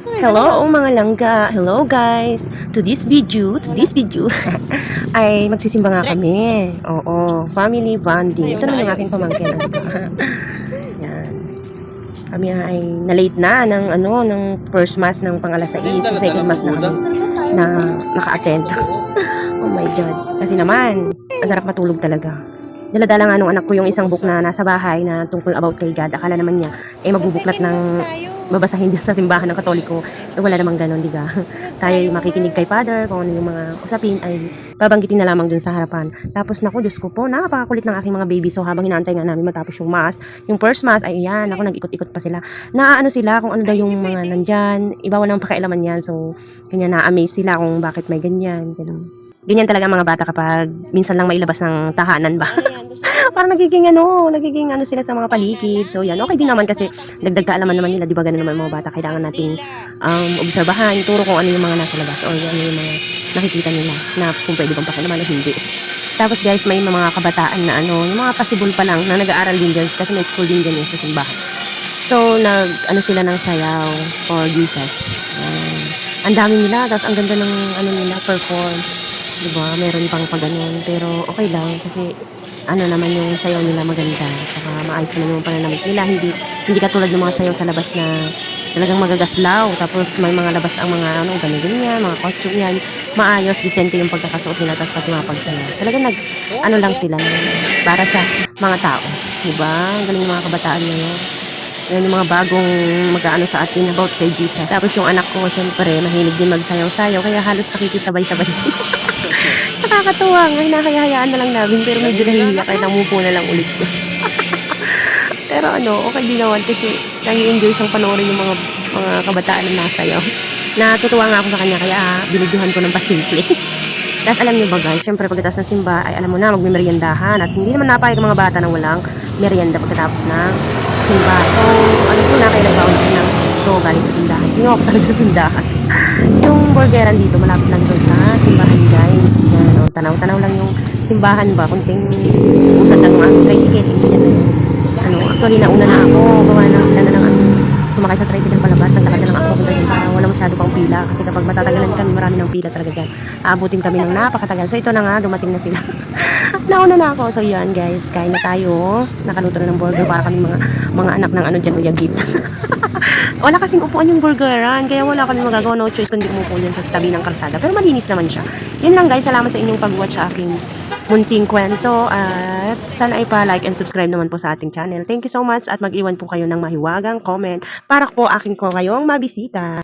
Hello mga langga. Hello guys. To this video, to this video ay magsisimba nga kami. Oo, family bonding. Ito naman yung aking pamangkin. Yan. Kami ay na-late na ng ano ng first mass ng pang alas 6, so second mass na kami na naka-attend. oh my god. Kasi naman, ang sarap matulog talaga. Daladala nga nung anak ko yung isang book na nasa bahay na tungkol about kay God. Akala naman niya, eh magbubuklat ng babasahin dyan sa simbahan ng katoliko. Eh wala namang ganon, di ba? Tayo ay makikinig kay Father, kung ano yung mga usapin ay babanggitin na lamang dun sa harapan. Tapos naku, Diyos ko po, napakakulit ng aking mga baby. So habang inaantay nga namin matapos yung mass, yung first mass, ay yan, ako nag-ikot-ikot pa sila. Naaano sila kung ano daw yung mga nandyan. Iba walang pakialaman yan. So, ganyan, na-amaze sila kung bakit may ganyan. Ganun. Ganyan talaga mga bata kapag minsan lang mailabas ng tahanan ba? Parang nagiging ano, nagiging ano sila sa mga paligid. So yan, okay din naman kasi dagdag kaalaman naman nila, di ba ganun naman mga bata, kailangan nating um, obserbahan, turo kung ano yung mga nasa labas o ano yung mga nakikita nila na kung pwede bang pakialaman o hindi. Tapos guys, may mga kabataan na ano, yung mga pasibol pa lang na nag-aaral din dyan kasi may school din dyan yun sa simbahan. So, nag, ano sila ng sayaw for Jesus. Yan. Ang dami nila, tapos ang ganda ng ano nila, perform. Diba? Meron pang pag ganun. Pero okay lang kasi ano naman yung sayaw nila maganda. Tsaka maayos naman yung pananamit nila. Hindi, hindi katulad ng mga sayaw sa labas na talagang magagaslaw. Tapos may mga labas ang mga ano, ganyan-ganyan, mga costume yan. Maayos, decente yung pagkakasuot nila. Tapos pati mga pagsayaw. Talagang nag, ano lang sila, para sa mga tao. Diba? Ang galing ng mga kabataan ngayon. Yan yung mga bagong mag-ano sa atin about kay Jesus. Tapos yung anak ko, syempre, mahilig din magsayaw-sayaw. Kaya halos nakikisabay-sabay din. Nakakatuwa nga, hinahayaan na lang namin pero medyo nahihiya kaya namupo na lang ulit siya. pero ano, okay din naman kasi nai-enjoy siyang panoorin yung mga mga kabataan na nasayaw. Natutuwa nga ako sa kanya kaya binidyohan ko ng pasimple. Tapos alam niyo ba guys, syempre pagkatapos ng simba ay alam mo na magmemeryendahan at hindi naman napayag mga bata na walang merienda pagkatapos ng simba. So, ano po na kayo nagbaon din ng gusto galing sa tindahan. Tinok talaga sa tindahan. yung burgeran dito malapit lang doon sa simbahan guys. Tanaw-tanaw lang yung simbahan ba, kunting usad lang ang tricycle. Yan, ano, actually nauna na ako, gawa na sila na lang ang sumakay sa tricycle palabas, nagtakad na lang ako papunta dyan para wala masyado pang pila. Kasi kapag matatagalan kami, marami ng pila talaga dyan. Aabutin kami ng napakatagal. So ito na nga, dumating na sila. Nauna na ako. So yan guys, kain na tayo. Nakaluto na ng burger para kami mga mga anak ng ano dyan, uyagit. wala kasing upuan yung burgeran, kaya wala kami magagawa no choice kundi umupo dyan sa tabi ng kalsada. Pero malinis naman siya. Yun lang guys, salamat sa inyong pag-watch sa aking munting kwento at sana ay pa-like and subscribe naman po sa ating channel. Thank you so much at mag-iwan po kayo ng mahiwagang comment para po aking ko kayong mabisita.